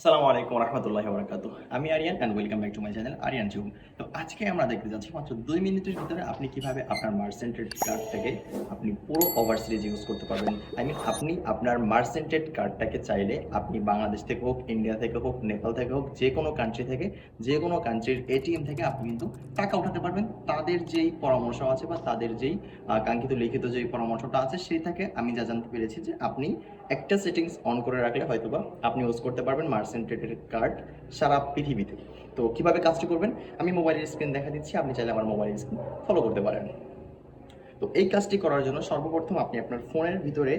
আসসালামু আলাইকুম রহমতুল্লাহ বরকাত আমি Aryan and welcome back to my channel Aryan zoom. তো আজকে আমরা দেখতে যাচ্ছি মাত্র দুই মিনিটের ভিতরে আপনি কীভাবে আপনার মার্সেন্টেড কার্ড থেকে আপনি পুরো ওভার সিরিজ ইউজ করতে পারবেন। আই মিন আপনি আপনার মার্সেন্টেড কার্ডটাকে চাইলে আপনি বাংলাদেশ থেকে হোক ইন্ডিয়া থেকে হোক নেপাল থেকে হোক, যে কোনো কান্ট্রি থেকে, যে কোনো কান্ট্রির এটিএম থেকে আপনি কিন্তু টাকা উঠাতে পারবেন। তাদের যেই পরামর্শ আছে বা তাদের যেই কাঙ্ক্ষিত লিখিত যেই পরামর্শটা আছে, সেই থেকে আমি যা জানতে পেরেছি যে আপনি একটা সেটিংস অন করে রাখলে হয়তোবা আপনি ইউজ করতে পারবেন মার্সেন্টেডের কার্ড সারা পৃথিবীতে। তো কীভাবে কাজটি করবেন? আমি মোবাইলের স্ক্রিন দেখা দিচ্ছি, আপনি চাইলে আমার মোবাইল স্ক্রিন ফলো করতে পারেন। তো এই কাজটি করার জন্য সর্বপ্রথম আপনি আপনার ফোনের ভিতরে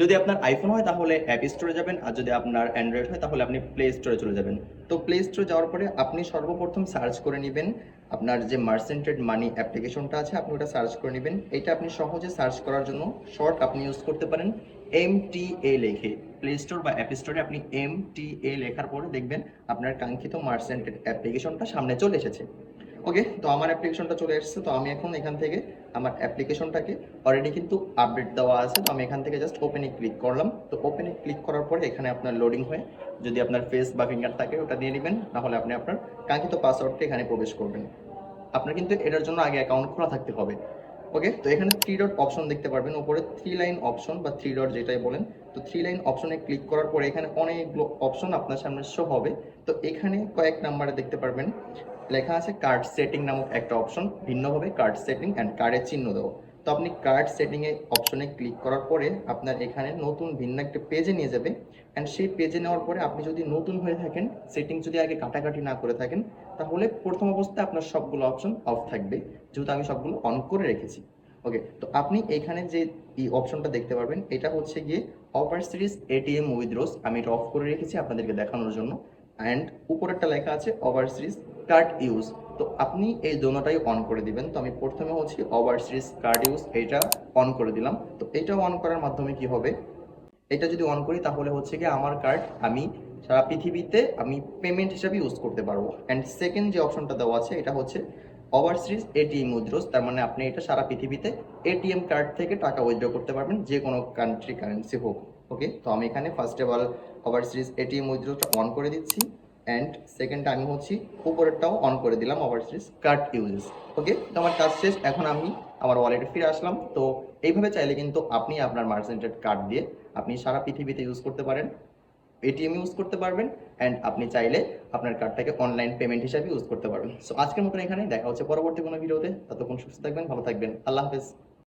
যদি আপনার আইফোন হয় তাহলে অ্যাপ স্টোরে যাবেন, আর যদি আপনার অ্যান্ড্রয়েড হয় তাহলে আপনি প্লে স্টোরে চলে যাবেন। তো প্লে স্টোরে যাওয়ার পরে আপনি সর্বপ্রথম সার্চ করে নেবেন আপনার যে মার্সেন্টেড মানি অ্যাপ্লিকেশনটা আছে, আপনি ওটা সার্চ করে নেবেন। এটা আপনি সহজে সার্চ করার জন্য শর্ট আপনি ইউজ করতে পারেন। এম টি এ লেখে প্লে স্টোর বা অ্যাপ স্টোরে আপনি এম টি এ লেখার পরে দেখবেন আপনার কাঙ্ক্ষিত মার্সেন্টেড অ্যাপ্লিকেশনটা সামনে চলে এসেছে। ওকে তো আমার অ্যাপ্লিকেশনটা চলে এসেছে, তো আমি এখন এখান থেকে আমার অ্যাপ্লিকেশনটাকে অলরেডি কিন্তু আপডেট দেওয়া আছে। তো আমি এখান থেকে জাস্ট ওপেনে ক্লিক করলাম। তো ওপেনে ক্লিক করার পরে এখানে আপনার লোডিং হয়ে যদি আপনার ফেস বা ফিঙ্গার থাকে ওটা দিয়ে নেবেন নাহলে আপনি আপনার কাঙ্ক্ষিত পাসওয়ার্ডটা এখানে প্রবেশ করবেন। আপনার কিন্তু এটার জন্য আগে অ্যাকাউন্ট খোলা থাকতে হবে। ওকে তো এখানে থ্রি ডট অপশন দেখতে পারবেন। উপরে থ্রি লাইন অপশন বা থ্রি ডট যেটাই বলেন। তো থ্রি লাইন অপশনে ক্লিক করার পরে এখানে অনেকগুলো অপশন আপনার সামনে শো হবে। তো এখানে কয়েক নাম্বারে দেখতে পারবেন। লেখা আছে কার্ড সেটিং নামক একটা অপশন ভিন্নভাবে কার্ড সেটিং অ্যান্ড কার্ডের চিহ্ন দেবো। তো আপনি কার্ড সেটিং এ অপশনে ক্লিক করার পরে আপনার এখানে নতুন ভিন্ন একটা পেজে নিয়ে যাবে। অ্যান্ড সেই পেজে নেওয়ার পরে আপনি যদি নতুন হয়ে থাকেন সেটিং যদি আগে কাটাকাটি না করে থাকেন, তাহলে প্রথম অবস্থায় আপনার সবগুলো অপশন অফ থাকবে, যেহেতু আমি সবগুলো অন করে রেখেছি। ওকে তো আপনি এখানে যে এই অপশনটা দেখতে পারবেন, এটা হচ্ছে গিয়ে অফার সিরিজ এটিএম উইথড্রোস আমি এটা অফ করে রেখেছি আপনাদেরকে দেখানোর জন্য। অ্যান্ড উপরেরটা লেখা আছে ওভার সিরিজ কার্ড ইউজ তো আপনি এই দোনোটাই অন করে দিবেন। তো আমি প্রথমে হচ্ছে ওভার সিরিজ কার্ড ইউজ এটা অন করে দিলাম। তো এটা অন করার মাধ্যমে কি হবে? এটা যদি অন করি, তাহলে হচ্ছে কি আমার কার্ড আমি সারা পৃথিবীতে আমি পেমেন্ট হিসাবে ইউজ করতে পারব। অ্যান্ড সেকেন্ড যে অপশনটা দেওয়া আছে, এটা হচ্ছে ওভার সিরিজ এটিএম উইথড্রোস তার মানে আপনি এটা সারা পৃথিবীতে এটিএম কার্ড থেকে টাকা উইথড্র করতে পারবেন, যে কোনো কান্ট্রি কারেন্সি হোক ওকে তো আমি এখানে first of all over series ATM উইথড্রোটা on করে দিচ্ছি অ্যান্ড সেকেন্ড আমি হচ্ছি উপরেরটাও অন করে দিলাম over series card uses okay তো আমার কাজ শেষ, এখন আমি আমার ওয়ালেটে ফিরে আসলাম। তো এইভাবে চাইলে কিন্তু আপনি আপনার মার্সেন্টেড কার্ড দিয়ে আপনি সারা পৃথিবীতে ইউজ করতে পারেন। এটিএম ইউজ করতে পারবেন অ্যান্ড আপনি চাইলে আপনার কার্ডটাকে অনলাইন পেমেন্ট হিসাবে ইউজ করতে পারবেন। সো আজকের মতন এখানে দেখা হচ্ছে পরবর্তী কোনো ভিডিওতে ততক্ষণ সুস্থ থাকবেন, ভালো থাকবেন। আল্লাহ হাফেজ।